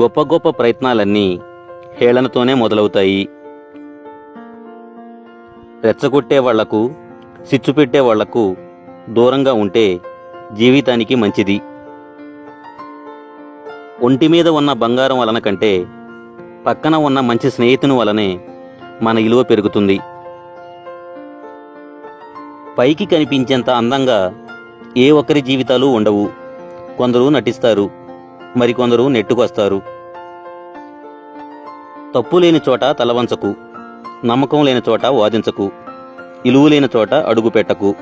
గొప్ప గొప్ప ప్రయత్నాలన్నీ హేళనతోనే మొదలవుతాయి. రెచ్చగొట్టే వాళ్ళకు సిచ్చు పెట్టే వాళ్ళకు దూరంగా ఉంటే జీవితానికి మంచిది. ఒంటి మీద ఉన్న బంగారం వలన కంటే పక్కన ఉన్న మంచి స్నేహితుని వలనే మన విలువ పెరుగుతుంది. పైకి కనిపించేంత అందంగా ఏ ఒక్కరి జీవితాలు ఉండవు. కొందరు నటిస్తారు. మరికొందరు నెట్టుకొస్తారు. తప్పు లేని చోట తలవంచకు నమ్మకం లేని చోట వాదించకు ఇలువ లేని చోట అడుగు పెట్టకు.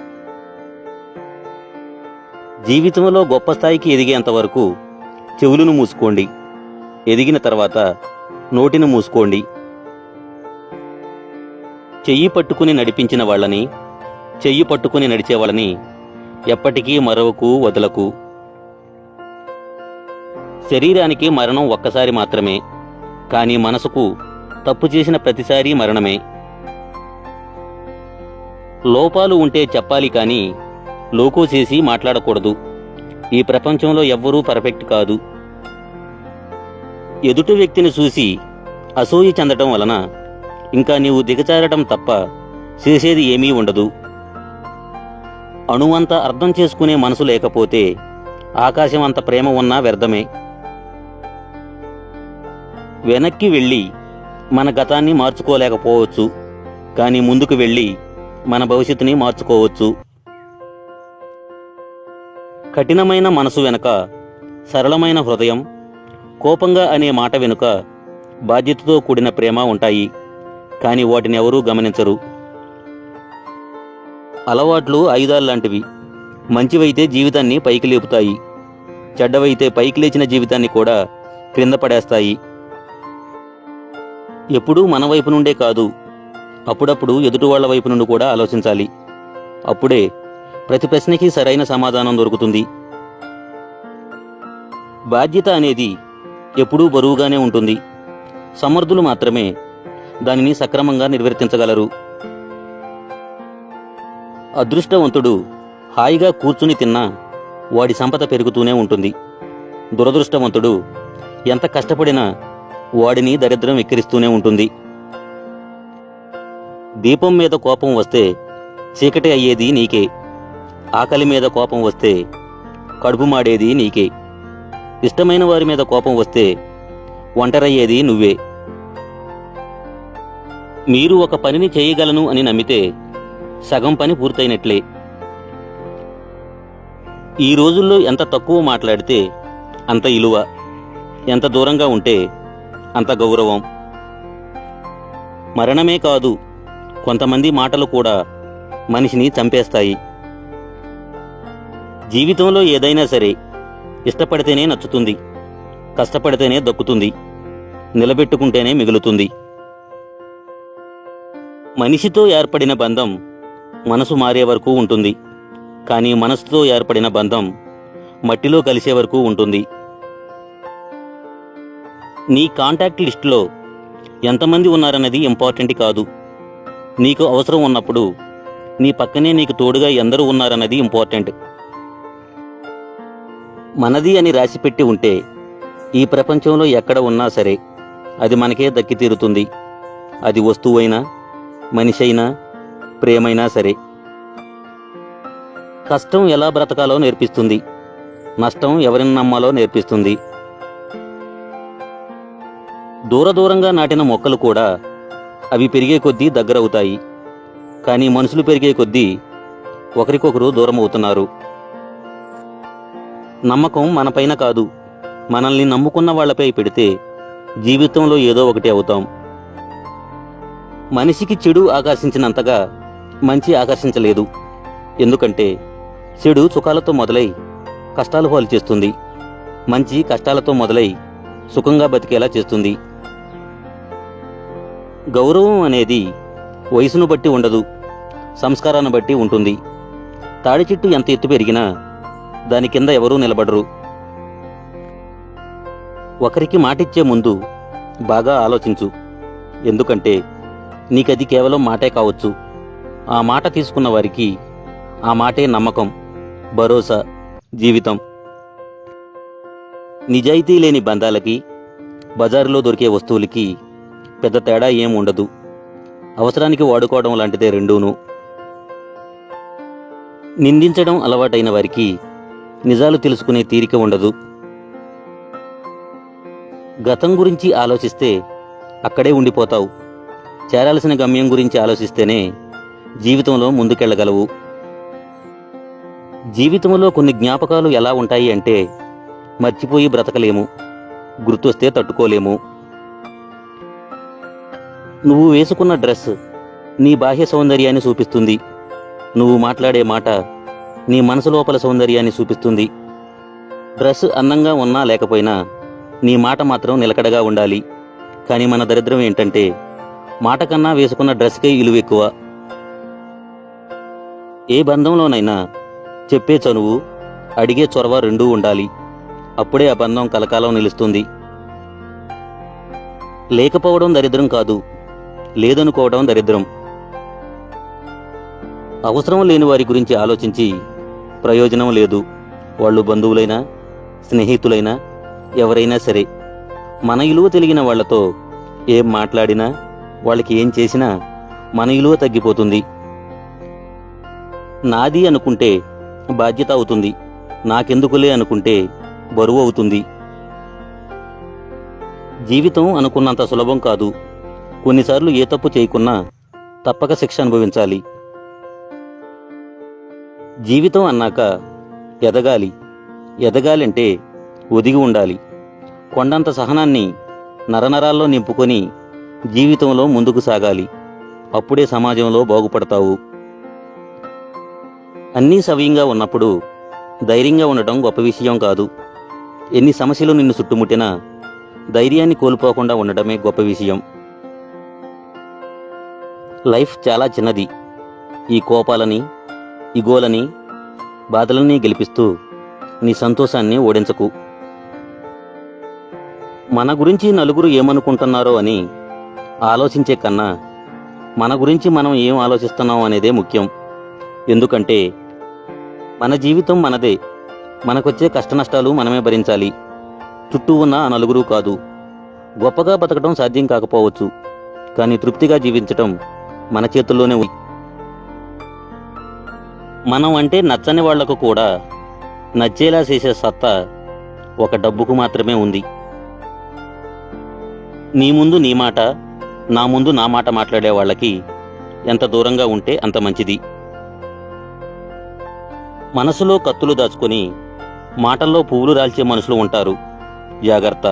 జీవితంలో గొప్ప స్థాయికి ఎదిగేంత వరకు చెవులను మూసుకోండి. ఎదిగిన తర్వాత నోటిని మూసుకోండి. చెయ్యి పట్టుకుని నడిపించిన వాళ్ళని చెయ్యి పట్టుకుని నడిచే వాళ్ళని ఎప్పటికీ మరవకు వదలకు. శరీరానికి మరణం ఒక్కసారి మాత్రమే కానీ మనసుకు తప్పు చేసిన ప్రతిసారి మరణమే. లోపాలు ఉంటే చెప్పాలి కానీ లోకో చేసి మాట్లాడకూడదు. ఈ ప్రపంచంలో ఎవ్వరూ పర్ఫెక్ట్ కాదు. ఎదుటి వ్యక్తిని చూసి అసూయ చెందటం వలన ఇంకా నీవు దిగజారటం తప్ప చేసేది ఏమీ ఉండదు. అణువంత అర్థం చేసుకునే మనసు లేకపోతే ఆకాశం అంత ప్రేమ ఉన్నా వ్యర్థమే. వెనక్కి వెళ్ళి మన గతాన్ని మార్చుకోలేకపోవచ్చు. కానీ ముందుకు వెళ్ళి మన భవిష్యత్తుని మార్చుకోవచ్చు. కఠినమైన మనసు వెనుక సరళమైన హృదయం కోపంగా అనే మాట వెనుక బాధ్యతతో కూడిన ప్రేమ ఉంటాయి. కానీ వాటిని ఎవరూ గమనించరు. అలవాట్లు ఆయుధాలు లాంటివి. మంచివైతే జీవితాన్ని పైకి లేపుతాయి. చెడ్డవైతే పైకి లేచిన జీవితాన్ని కూడా క్రింద పడేస్తాయి. ఎప్పుడూ మన వైపు నుండే కాదు అప్పుడప్పుడు ఎదుటి వాళ్ళ వైపు నుండి కూడా ఆలోచించాలి. అప్పుడే ప్రతి ప్రశ్నకి సరైన సమాధానం దొరుకుతుంది. బాధ్యత అనేది ఎప్పుడూ బరువుగానే ఉంటుంది. సమర్థులు మాత్రమే దానిని సక్రమంగా నిర్వర్తించగలరు. అదృష్టవంతుడు హాయిగా కూర్చుని తిన్నా వాడి సంపద పెరుగుతూనే ఉంటుంది. దురదృష్టవంతుడు ఎంత కష్టపడినా వాడిని దరిద్రం ఎక్కిరిస్తూనే ఉంటుంది. దీపం మీద కోపం వస్తే చీకటి అయ్యేది నీకే. ఆకలి మీద కోపం వస్తే కడుపు మాడేది నీకే. ఇష్టమైన వారి మీద కోపం వస్తే ఒంటరయ్యేది నువ్వే. మీరు ఒక పనిని చేయగలను అని నమ్మితే సగం పని పూర్తయినట్లే. ఈ రోజుల్లో ఎంత తక్కువ మాట్లాడితే అంత ఇలువ. ఎంత దూరంగా ఉంటే అంత గౌరవం. మరణమే కాదు కొంతమంది మాటలు కూడా మనిషిని చంపేస్తాయి. జీవితంలో ఏదైనా సరే ఇష్టపడితేనే నచ్చుతుంది కష్టపడితేనే దక్కుతుంది నిలబెట్టుకుంటేనే మిగులుతుంది. మనిషితో ఏర్పడిన బంధం మనసు మారే వరకు ఉంటుంది కానీ మనసుతో ఏర్పడిన బంధం మట్టిలో కలిసే వరకు ఉంటుంది. నీ కాంటాక్ట్ లిస్టులో ఎంతమంది ఉన్నారన్నది ఇంపార్టెంట్ కాదు. నీకు అవసరం ఉన్నప్పుడు నీ పక్కనే నీకు తోడుగా ఎందరూ ఉన్నారన్నది ఇంపార్టెంట్ మనది అని రాసిపెట్టి ఉంటే ఈ ప్రపంచంలో ఎక్కడ ఉన్నా సరే అది మనకే దక్కి తీరుతుంది. అది వస్తువైనా మనిషి అయినా ప్రేమైనా సరే. కష్టం ఎలా బ్రతకాలో నేర్పిస్తుంది. నష్టం ఎవరిని నమ్మాలో నేర్పిస్తుంది. దూర దూరంగా నాటిన మొక్కలు కూడా అవి పెరిగే కొద్దీ దగ్గరవుతాయి. కానీ మనుషులు పెరిగే కొద్దీ ఒకరికొకరు దూరం అవుతున్నారు నమ్మకం మనపైన కాదు. మనల్ని నమ్ముకున్న వాళ్ళపై పెడితే జీవితంలో ఏదో ఒకటి అవుతాం. మనిషికి చెడు ఆకర్షించినంతగా మంచి ఆకర్షించలేదు. ఎందుకంటే చెడు సుఖాలతో మొదలై కష్టాలు పాలు చేస్తుంది. మంచి కష్టాలతో మొదలై సుఖంగా బతికేలా చేస్తుంది. గౌరవం అనేది వయసును బట్టి ఉండదు సంస్కారాన్ని బట్టి ఉంటుంది. తాడి చెట్టు ఎంత ఎత్తు పెరిగినా దాని కింద ఎవరూ నిలబడరు. ఒకరికి మాటిచ్చే ముందు బాగా ఆలోచించు. ఎందుకంటే నీకది కేవలం మాటే కావచ్చు. ఆ మాట తీసుకున్న వారికి ఆ మాటే నమ్మకం భరోసా జీవితం. నిజాయితీ లేని బంధాలకి బజారులో దొరికే వస్తువులకి పెద్ద తేడా ఏం ఉండదు. అవసరానికి వాడుకోవడం లాంటిదే రెండూను. నిందించడం అలవాటైన వారికి నిజాలు తెలుసుకునే తీరిక ఉండదు. గతం గురించి ఆలోచిస్తే అక్కడే ఉండిపోతావు. చేరాల్సిన గమ్యం గురించి ఆలోచిస్తేనే జీవితంలో ముందుకెళ్ళగలవు. జీవితంలో కొన్ని జ్ఞాపకాలు ఎలా ఉంటాయి అంటే మర్చిపోయి బ్రతకలేము. గుర్తొస్తే తట్టుకోలేము. నువ్వు వేసుకున్న డ్రెస్ నీ బాహ్య సౌందర్యాన్ని చూపిస్తుంది. నువ్వు మాట్లాడే మాట నీ మనసు లోపల సౌందర్యాన్ని చూపిస్తుంది. డ్రెస్ అందంగా ఉన్నా లేకపోయినా నీ మాట మాత్రం నిలకడగా ఉండాలి. కానీ మన దరిద్రం ఏంటంటే మాట కన్నా వేసుకున్న డ్రెస్కే ఇలువ ఎక్కువ. ఏ బంధంలోనైనా చెప్పే చనువు అడిగే చొరవ రెండూ ఉండాలి. అప్పుడే ఆ బంధం కలకాలం నిలుస్తుంది. లేకపోవడం దరిద్రం కాదు. లేదనుకోవడం దరిద్రం. అవసరం లేని వారి గురించి ఆలోచించి ప్రయోజనం లేదు. వాళ్ళు బంధువులైనా స్నేహితులైనా ఎవరైనా సరే మన ఇలువ తెలిగిన వాళ్ళతో ఏం మాట్లాడినా వాళ్ళకి ఏం చేసినా మన ఇలువ తగ్గిపోతుంది. నాది అనుకుంటే బాధ్యత అవుతుంది. నాకెందుకులే అనుకుంటే బరువు అవుతుంది. జీవితం అనుకున్నంత సులభం కాదు. కొన్నిసార్లు ఏ తప్పు చేయకున్నా తప్పక శిక్ష అనుభవించాలి. జీవితం అన్నాక ఎదగాలి. ఎదగాలంటే ఒదిగి ఉండాలి. కొండంత సహనాన్ని నరనరాల్లో నింపుకొని జీవితంలో ముందుకు సాగాలి. అప్పుడే సమాజంలో బాగుపడతావు. అన్నీ సవ్యంగా ఉన్నప్పుడు ధైర్యంగా ఉండటం గొప్ప విషయం కాదు. ఎన్ని సమస్యలు నిన్ను చుట్టుముట్టినా ధైర్యాన్ని కోల్పోకుండా ఉండటమే గొప్ప విషయం. లైఫ్ చాలా చిన్నది. ఈ కోపాలని ఇగోలని బాధలని గెలిపిస్తూ నీ సంతోషాన్ని ఓడించకు. మన గురించి నలుగురు ఏమనుకుంటున్నారో అని ఆలోచించే కన్నా మన గురించి మనం ఏం ఆలోచిస్తున్నాం అనేదే ముఖ్యం. ఎందుకంటే మన జీవితం మనదే. మనకొచ్చే కష్టనష్టాలు మనమే భరించాలి. చుట్టూ ఉన్న ఆ నలుగురు కాదు. గొప్పగా బతకడం సాధ్యం కాకపోవచ్చు. కానీ తృప్తిగా జీవించటం మన చేతుల్లోనే ఉంది మనం అంటే నచ్చని వాళ్ళకు కూడా నచ్చేలా చేసే సత్తా ఒక డబ్బుకు మాత్రమే ఉంది. నీ ముందు నీ మాట నా ముందు నా మాట మాట్లాడే వాళ్ళకి ఎంత దూరంగా ఉంటే అంత మంచిది. మనసులో కత్తులు దాచుకొని మాటల్లో పువ్వులు రాల్చే మనుషులు ఉంటారు. జాగ్రత్త.